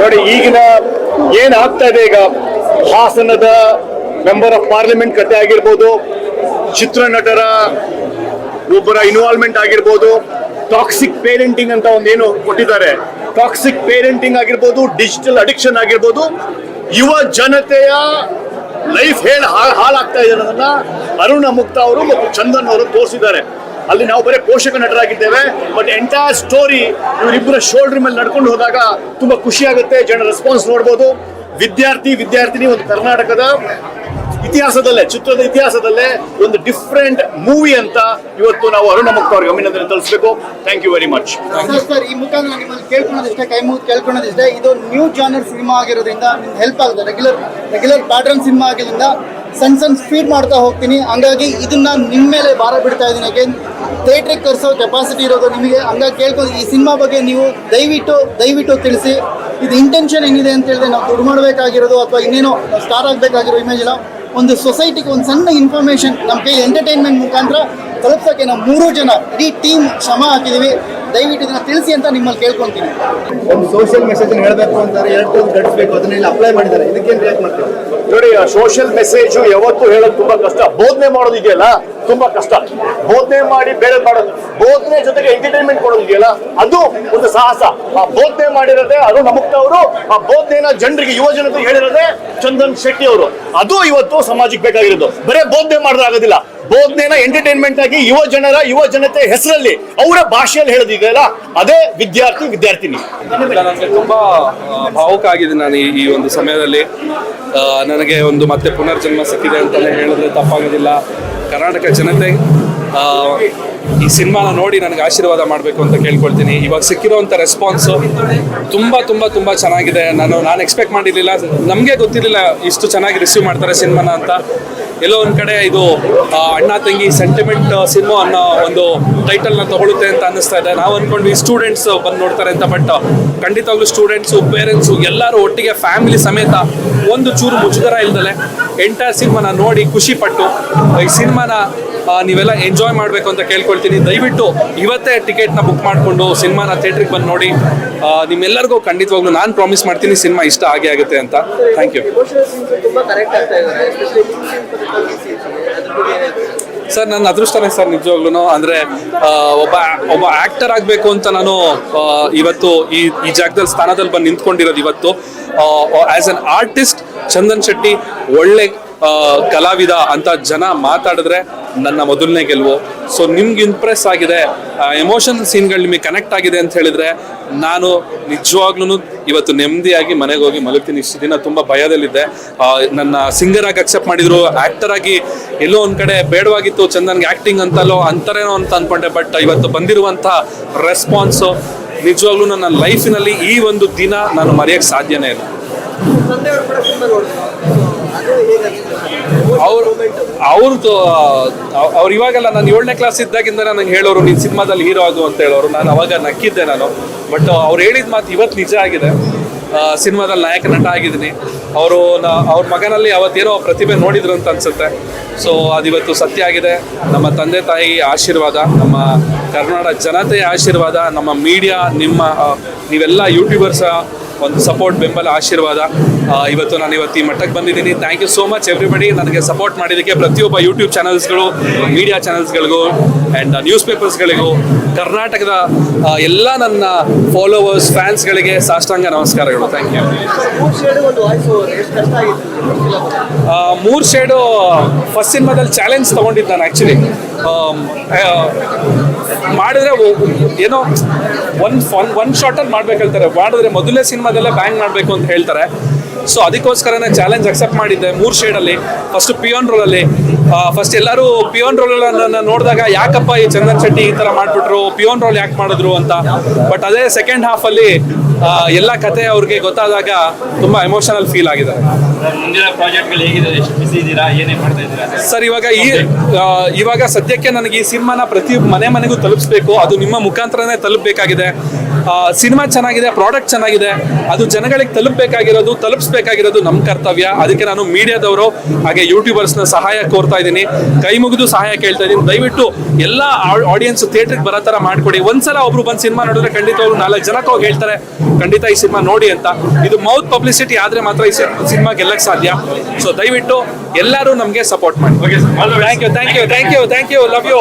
ನೋಡಿ, ಈಗಿನ ಏನ್ ಆಗ್ತಾ ಇದೆ ಈಗ? ಹಾಸನದ ಮೆಂಬರ್ ಆಫ್ ಪಾರ್ಲಿಮೆಂಟ್ ಕತೆ ಆಗಿರ್ಬೋದು ಚಿತ್ರನಟರ ಒಬ್ಬರ ಇನ್ವಾಲ್ವ್ಮೆಂಟ್ ಆಗಿರ್ಬೋದು ಟಾಕ್ಸಿಕ್ ಪೇರೆಂಟಿಂಗ್ ಅಂತ ಒಂದೇನು ಕೊಟ್ಟಿದ್ದಾರೆ. ಟಾಕ್ಸಿಕ್ ಪೇರೆಂಟಿಂಗ್ ಆಗಿರ್ಬೋದು ಡಿಜಿಟಲ್ ಅಡಿಕ್ಷನ್ ಆಗಿರ್ಬೋದು, ಯುವ ಜನತೆಯ ಲೈಫ್ ಹೇಳ ಹಾಳಾಗ್ತಾ ಇದೆ ಅನ್ನೋದನ್ನ ಅರುಣ ಮುಕ್ತ ಅವರು ಮತ್ತು ಚಂದನ್ ಅವರು ತೋರಿಸಿದ್ದಾರೆ. ಅಲ್ಲಿ ನಾವು ಬರೀ ಪೋಷಕ ನಟರಾಗಿದ್ದೇವೆ ಬಟ್ ಎಂಟೈರ್ ಸ್ಟೋರಿ ಇವರಿಬ್ಬರ ಶೋಲ್ಡರ್ ಮೇಲೆ ನಡ್ಕೊಂಡು ಹೋದಾಗ ತುಂಬಾ ಖುಷಿ ಆಗುತ್ತೆ ಜನ ರೆಸ್ಪಾನ್ಸ್ ನೋಡ್ಬೋದು. ವಿದ್ಯಾರ್ಥಿ, ವಿದ್ಯಾರ್ಥಿನಿ ಒಂದು ಕರ್ನಾಟಕದ ಇತಿಹಾಸದಲ್ಲೇ, ಚಿತ್ರದ ಇತಿಹಾಸದಲ್ಲೇ ಒಂದು ಡಿಫ್ರೆಂಟ್ ಮೂವಿ ಅಂತ ಇವತ್ತು ನಾವು ಅರುಣ ಮುಕ್ತ ಅವ್ರಿಗೆ ಅಭಿನಂದನೆ ತಲಿಸ್ಬೇಕು. Thank you very much sir ಈ ಮುಖಾಂತರ ನಿಮ್ಮಲ್ಲಿ ಕೇಳ್ಕೊಳ್ಳೋದಿಷ್ಟೇ, ಕೈ ಮುಗಿದು ಕೇಳ್ಕೊಳ್ಳೋದಿಷ್ಟೇ, ಇದು ನ್ಯೂ ಜಾನರ್ ಸಿನಿಮಾ ಆಗಿರೋದ್ರಿಂದ ನಿಮ್ಗೆ ಹೆಲ್ಪ್ ಆಗುತ್ತೆ. ರೆಗ್ಯುಲರ್ ರೆಗ್ಯುಲರ್ ಪ್ಯಾಟರ್ನ್ ಸಿನಿಮಾ ಆಗಿರೋದ್ರಿಂದ ಸಣ್ಣ ಸಣ್ಣ ಸ್ಪೀಡ್ ಮಾಡ್ತಾ ಹೋಗ್ತೀನಿ. ಹಂಗಾಗಿ ಇದನ್ನ ನಿಮ್ಮ ಮೇಲೆ ಭಾರ ಬಿಡ್ತಾ ಇದ್ದೀನಿ. ಯಾಕೆ ಥಿಯೇಟ್ರಿಗೆ ಕರ್ಸೋ ಕೆಪಾಸಿಟಿ ಇರೋದು ನಿಮಗೆ. ಹಂಗಾಗಿ ಕೇಳ್ಕೊಂಡು ಈ ಸಿನಿಮಾ ಬಗ್ಗೆ ನೀವು ದಯವಿಟ್ಟು ದಯವಿಟ್ಟು ತಿಳಿಸಿ. ಇದು ಇಂಟೆನ್ಷನ್ ಏನಿದೆ ಅಂತ ಹೇಳಿದ್ರೆ ನಾವು ದುಡ್ಡು ಮಾಡಬೇಕಾಗಿರೋದು ಅಥವಾ ಇನ್ನೇನೋ ಸ್ಟಾರ್ ಆಗಬೇಕಾಗಿರೋ ಇಮೇಜ್ ಇಲ್ಲ ಒಂದು ಸೊಸೈಟಿಗೆ ಒಂದು ಸಣ್ಣ ಇನ್ಫಾರ್ಮೇಷನ್ ನಮ್ಮ ಎಂಟರ್ಟೈನ್ಮೆಂಟ್ ಮುಖಾಂತರ ತಲುಪ್ಸೋಕ್ಕೆ ನಾವು ಮೂರು ಜನ ಇಡೀ ಟೀಮ್ ಶ್ರಮ ಹಾಕಿದ್ದೀವಿ ದಯವಿಟ್ಟು ಇದನ್ನ ತಿಳಿಸಿ ಅಂತ ನಿಮ್ಮಲ್ಲಿ ಕೇಳ್ಕೊಂತೀನಿ. ಒಂದು ಸೋಷಿಯಲ್ ಮೆಸೇಜ್ ಹೇಳಬೇಕು ಅಂತಾರೆ ಎರಡು ಗಡಿಸ್ಬೇಕು ಅದನ್ನ ಇಲ್ಲಿ ಅಪ್ಲೈ ಮಾಡಿದ್ದಾರೆ. ಇದಕ್ಕೆ ರಿಯಾಕ್ಟ್ ಮಾಡ್ತೀವಿ ನೋಡಿ ಸೋಷಿಯಲ್ ಮೆಸೇಜ್ ಯಾವತ್ತು ಹೇಳೋದು ತುಂಬಾ ಕಷ್ಟ. ಬೋಧನೆ ಮಾಡೋದು ಇದೆಯಲ್ಲ? ತುಂಬಾ ಕಷ್ಟ. ಬೋಧನೆ ಮಾಡಿ ಬೇರೆ ಮಾಡೋದು. ಬೋಧನೆ ಜೊತೆಗೆ ಎಂಟರ್ಟೈನ್ಮೆಂಟ್ ಕೊಡೋದಿದೆಯಲ್ಲ ಅದು ಒಂದು ಸಾಹಸ. ಆ ಬೋಧನೆ ಮಾಡಿರೋದೇ, ಅದು ನಮುಕ್ತ ಅವರು, ಆ ಬೋಧನೆನ ಜನರಿಗೆ, ಯುವ ಜನತೆ ಹೇಳಿರೋದೇ ಚಂದನ್ ಶೆಟ್ಟಿ ಅವರು. ಅದು ಇವತ್ತು ಸಮಾಜಕ್ಕೆ ಬೇಕಾಗಿರೋದು. ಬರೇ ಬೋಧನೆ ಮಾಡಿದ್ರೆ ಆಗೋದಿಲ್ಲ. ಬೋಧನೆನ ಎಂಟರ್ಟೈನ್ಮೆಂಟ್ ಆಗಿ ಯುವ ಜನರ, ಯುವ ಜನತೆ ಹೆಸರಲ್ಲಿ, ಅವರ ಭಾಷೆಯಲ್ಲಿ ಹೇಳೋದಿದೆಯಲ್ಲ ಅದೇ ವಿದ್ಯಾರ್ಥಿ, ವಿದ್ಯಾರ್ಥಿನಿ. ನನಗೆ ತುಂಬಾ ಭಾವುಕ ಆಗಿದೆ ನಾನು ಈ ಒಂದು ಸಮಯದಲ್ಲಿ. ನನಗೆ ಒಂದು ಮತ್ತೆ ಪುನರ್ಜನ್ಮ ಸಿಕ್ಕಿದೆ ಅಂತಲೇ ಹೇಳಿದ್ರೆ ತಪ್ಪಾಗೋದಿಲ್ಲ. ಕರ್ನಾಟಕ ಜನತೆ ಈ ಸಿನಿಮಾನ ನೋಡಿ ನನಗೆ ಆಶೀರ್ವಾದ ಮಾಡಬೇಕು ಅಂತ ಕೇಳ್ಕೊಳ್ತೀನಿ. ಇವಾಗ ಸಿಕ್ಕಿರೋಂಥ ರೆಸ್ಪಾನ್ಸು ತುಂಬ ತುಂಬ ತುಂಬ ಚೆನ್ನಾಗಿದೆ. ನಾನು ನಾನು ಎಕ್ಸ್ಪೆಕ್ಟ್ ಮಾಡಿರಲಿಲ್ಲ. ನಮಗೆ ಗೊತ್ತಿರಲಿಲ್ಲ ಇಷ್ಟು ಚೆನ್ನಾಗಿ ರಿಸೀವ್ ಮಾಡ್ತಾರೆ ಸಿನಿಮಾನ ಅಂತ. ಎಲ್ಲೋ ಒಂದು ಕಡೆ ಇದು ಅಣ್ಣ ತಂಗಿ ಸೆಂಟಿಮೆಂಟ್ ಸಿನಿಮಾ ಅನ್ನೋ ಒಂದು ಟೈಟಲ್ನ ತಗೊಳುತ್ತೆ ಅಂತ ಅನ್ನಿಸ್ತಾ ಇದೆ. ನಾವು ಅಂದ್ಕೊಂಡ್ವಿ ಸ್ಟೂಡೆಂಟ್ಸ್ ಬಂದು ನೋಡ್ತಾರೆ ಅಂತ ಬಟ್ ಖಂಡಿತವಾಗ್ಲೂ ಸ್ಟೂಡೆಂಟ್ಸು ಪೇರೆಂಟ್ಸು ಎಲ್ಲರೂ ಒಟ್ಟಿಗೆ ಫ್ಯಾಮಿಲಿ ಸಮೇತ ಒಂದು ಚೂರು ಮುಜುಗರ ಇಲ್ದಲೆ ಎಂಟೈರ್ ಸಿನಿಮಾನ ನೋಡಿ ಖುಷಿ ಪಟ್ಟು, ಈ ಸಿನಿಮಾನ ನೀವೆಲ್ಲ ಎಂಜಾಯ್ ಮಾಡಬೇಕು ಅಂತ ಕೇಳ್ಕೊಳ್ತೀನಿ. ದಯವಿಟ್ಟು ಇವತ್ತೇ ಟಿಕೆಟ್ನ ಬುಕ್ ಮಾಡಿಕೊಂಡು ಸಿನಿಮಾನ ಥಿಯೇಟ್ರಿಗೆ ಬಂದು ನೋಡಿ. ನಿಮ್ಮೆಲ್ಲರಿಗೂ ಖಂಡಿತವಾಗ್ಲೂ ನಾನು ಪ್ರಾಮಿಸ್ ಮಾಡ್ತೀನಿ ಸಿನಿಮಾ ಇಷ್ಟ ಆಗೇ ಆಗುತ್ತೆ ಅಂತ. ಥ್ಯಾಂಕ್ ಯು ಸರ್ ನನ್ನ ಅದೃಷ್ಟನೇ ಸರ್ ನಿಜವಾಗ್ಲೂ ಅಂದರೆ ಒಬ್ಬ ಒಬ್ಬ ಆ್ಯಕ್ಟರ್ ಆಗಬೇಕು ಅಂತ ನಾನು ಇವತ್ತು ಈ ಈ ಜಾಗದಲ್ಲಿ ಸ್ಥಾನದಲ್ಲಿ ಬಂದು ನಿಂತ್ಕೊಂಡಿರೋದು ಇವತ್ತು. As an artist Chandan Shetty ಒಳ್ಳೆ ಕಲಾವಿದ ಅಂತ ಜನ ಮಾತಾಡಿದ್ರೆ ನನ್ನ ಮೊದಲನೇ ಗೆಲುವು. ಸೊ ನಿಮ್ಗೆ ಇಂಪ್ರೆಸ್ ಆಗಿದೆ. ಎಮೋಷನಲ್ ಸೀನ್ಗಳು ನಿಮಗೆ ಕನೆಕ್ಟ್ ಆಗಿದೆ ಅಂತ ಹೇಳಿದ್ರೆ ನಾನು ನಿಜವಾಗ್ಲೂ ಇವತ್ತು ನೆಮ್ಮದಿಯಾಗಿ ಮನೆಗೆ ಹೋಗಿ ಮಲಗ್ತೀನಿ. ಇಷ್ಟು ದಿನ ತುಂಬ ಭಯದಲ್ಲಿದ್ದೆ. ನನ್ನ ಸಿಂಗರ್ ಆಗಿ ಅಕ್ಸೆಪ್ಟ್ ಮಾಡಿದ್ರು. ಆಕ್ಟರ್ ಆಗಿ ಎಲ್ಲೋ ಒಂದ್ ಕಡೆ ಬೇಡವಾಗಿತ್ತು. ಚಂದನ್ಗೆ ಆಕ್ಟಿಂಗ್ ಅಂತಲೋ ಅಂತಾರೇನೋ ಅಂತ ಅನ್ಕೊಂಡೆ. ಬಟ್ ಇವತ್ತು ಬಂದಿರುವಂಥ ರೆಸ್ಪಾನ್ಸು ನಿಜವಾಗ್ಲೂ ನನ್ನ ಲೈಫಿನಲ್ಲಿ ಈ ಒಂದು ದಿನ ನಾನು ಮರೆಯೋಕ್ಕೆ ಸಾಧ್ಯನೇ ಇಲ್ಲ. ಅವ್ರು ಅವ್ರದ್ದು ಅವ್ರು ಇವಾಗೆಲ್ಲ ನಾನು ಏಳನೇ ಕ್ಲಾಸ್ ಇದ್ದಾಗಿಂದ ನನಗೆ ಹೇಳೋರು, ನೀನು ಸಿನಿಮಾದಲ್ಲಿ ಹೀರೋ ಆಗು ಅಂತ ಹೇಳೋರು, ನಾನು ಅವಾಗ ನಕ್ಕಿದ್ದೆ ನಾನು. ಬಟ್ ಅವ್ರು ಹೇಳಿದ ಮಾತು ಇವತ್ತು ನಿಜ ಆಗಿದೆ. ಸಿನಿಮಾದಲ್ಲಿ ನಾಯಕ ನಟ ಆಗಿದ್ದೀನಿ. ಅವರು ಅವ್ರ ಮಗನಲ್ಲಿ ಅವತ್ತೇನೋ ಪ್ರತಿಭೆ ನೋಡಿದ್ರು ಅಂತ ಅನ್ಸುತ್ತೆ. ಸೊ ಅದಿವತ್ತು ಸತ್ಯ ಆಗಿದೆ. ನಮ್ಮ ತಂದೆ ತಾಯಿ ಆಶೀರ್ವಾದ, ನಮ್ಮ ಕರ್ನಾಟಕ ಜನತೆಯ ಆಶೀರ್ವಾದ, ನಮ್ಮ ಮೀಡಿಯಾ ನಿಮ್ಮ ನೀವೆಲ್ಲ ಯೂಟ್ಯೂಬರ್ಸ ಒಂದು ಸಪೋರ್ಟ್ ಬೆಂಬಲ, ಆಶೀರ್ವಾದ ಇವತ್ತು ನಾನು ಇವತ್ತು ಈ ಮಟ್ಟಕ್ಕೆ ಬಂದಿದ್ದೀನಿ. Thank you so much everybody ನನಗೆ ಸಪೋರ್ಟ್ ಮಾಡಿದ್ದಕ್ಕೆ ಪ್ರತಿಯೊಬ್ಬ ಯೂಟ್ಯೂಬ್ ಚಾನಲ್ಸ್ಗಳು ಮೀಡಿಯಾ ಚಾನಲ್ಸ್ಗಳಿಗೂ ಆ್ಯಂಡ್ ನ್ಯೂಸ್ ಪೇಪರ್ಸ್ಗಳಿಗೂ ಕರ್ನಾಟಕದ ಎಲ್ಲ ನನ್ನ ಫಾಲೋವರ್ಸ್ ಫ್ಯಾನ್ಸ್ಗಳಿಗೆ ಸಾಷ್ಟಾಂಗ ನಮಸ್ಕಾರಗಳು. ಥ್ಯಾಂಕ್ ಯು ಮೂರು ಶೇಡು ಫಸ್ಟ್ ಸಿನಿಮಾದಲ್ಲಿ ಚಾಲೆಂಜ್ ತಗೊಂಡಿದ್ದು ನಾನು ಆ್ಯಕ್ಚುಲಿ ಮಾಡಿದ್ರೆ ಏನೋ ಒಂದು ಒನ್ ಒನ್ ಶಾರ್ಟಲ್ಲಿ ಮಾಡ್ಬೇಕು ಹೇಳ್ತಾರೆ. ಮಾಡಿದ್ರೆ ಮೊದಲೇ ಸಿನಿಮಾದಲ್ಲೇ ಬ್ಯಾಂಗ್ ಮಾಡಬೇಕು ಅಂತ ಹೇಳ್ತಾರೆ. ಸೊ ಅದಕ್ಕೋಸ್ಕರನೇ ಚಾಲೆಂಜ್ ಅಕ್ಸೆಪ್ಟ್ ಮಾಡಿದ್ದೆ ಮೂರು ಶೇಡಲ್ಲಿ ಫಸ್ಟ್ ಪಿಯೋನ್ ರೋಲಲ್ಲಿ ಫಸ್ಟ್ ಎಲ್ಲರೂ ಪಿಯೋನ್ ರೋಲ್ ನನ್ನ ನೋಡಿದಾಗ ಯಾಕಪ್ಪ ಈ ಚಂದನ್ ಶೆಟ್ಟಿ ಈ ಥರ ಮಾಡಿಬಿಟ್ರು? ಪಿಯೋನ್ ರೋಲ್ ಯಾಕೆ ಮಾಡಿದ್ರು ಅಂತ. ಬಟ್ ಅದೇ ಸೆಕೆಂಡ್ ಹಾಫಲ್ಲಿ ಎಲ್ಲ ಕತೆ ಅವ್ರಿಗೆ ಗೊತ್ತಾದಾಗ ತುಂಬ ಎಮೋಷನಲ್ ಫೀಲ್ ಆಗಿದೆ. ಮುಂದಿನ ಪ್ರಾಜೆಕ್ಟ್ಗಳು ಹೇಗಿದೆ? ಎಷ್ಟು ಬಿಸಿ ಇದ್ದೀರಾ? ಏನೇ ಮಾಡ್ತಾ ಇದ್ದೀರಾ? ಸರ್ ಇವಾಗ ಈ ಇವಾಗ ಸದ್ಯಕ್ಕೆ ನನಗೆ ಈ ಸಿನಿಮಾನ ಪ್ರತಿ ಮನೆ ಮನೆಗೂ ತಲುಪಿಸ್ಬೇಕು. ಅದು ನಿಮ್ಮ ಮುಖಾಂತರನೇ ತಲುಪಬೇಕಾಗಿದೆ. ಸಿನಿಮಾ ಚೆನ್ನಾಗಿದೆ ಪ್ರಾಡಕ್ಟ್ ಚೆನ್ನಾಗಿದೆ. ಅದು ಜನಗಳಿಗೆ ತಲುಪಬೇಕಾಗಿರೋದು ತಲುಪಿಸ್ ತಿಳಿಸ್ಬೇಕಾಗಿರೋದು ನಮ್ಮ ಕರ್ತವ್ಯ. ಅದಕ್ಕೆ ನಾನು ಮೀಡಿಯಾದವರು ಹಾಗೆ ಯೂಟ್ಯೂಬರ್ಸ್ನ ಸಹಾಯ ಕೋರ್ತಾ ಇದ್ದೀನಿ. ಕೈ ಮುಗಿದು ಸಹಾಯ ಕೇಳ್ತಾ ಇದ್ದೀನಿ. ದಯವಿಟ್ಟು ಎಲ್ಲ ಆಡಿಯನ್ಸ್ ಥಿಯೇಟ್ರಿಗೆ ಬರೋ ಥರ ಮಾಡ್ಕೊಡಿ. ಒಂದ್ಸಲ ಒಬ್ರು ಬಂದು ಸಿನಿಮಾ ನೋಡಿದ್ರೆ ಖಂಡಿತ ಅವರು ನಾಲ್ಕು ಜನಕ್ಕೆ ಹೋಗಿ ಹೇಳ್ತಾರೆ ಖಂಡಿತ ಈ ಸಿನಿಮಾ ನೋಡಿ ಅಂತ. ಇದು ಮೌತ್ ಪಬ್ಲಿಸಿಟಿ ಆದ್ರೆ ಮಾತ್ರ ಈ ಸಿನಿಮಾ ಗೆಲ್ಲಕ್ಕೆ ಸಾಧ್ಯ. ಸೊ ದಯವಿಟ್ಟು ಎಲ್ಲರೂ ನಮಗೆ ಸಪೋರ್ಟ್ ಮಾಡಿ. Thank you thank you thank you thank you love you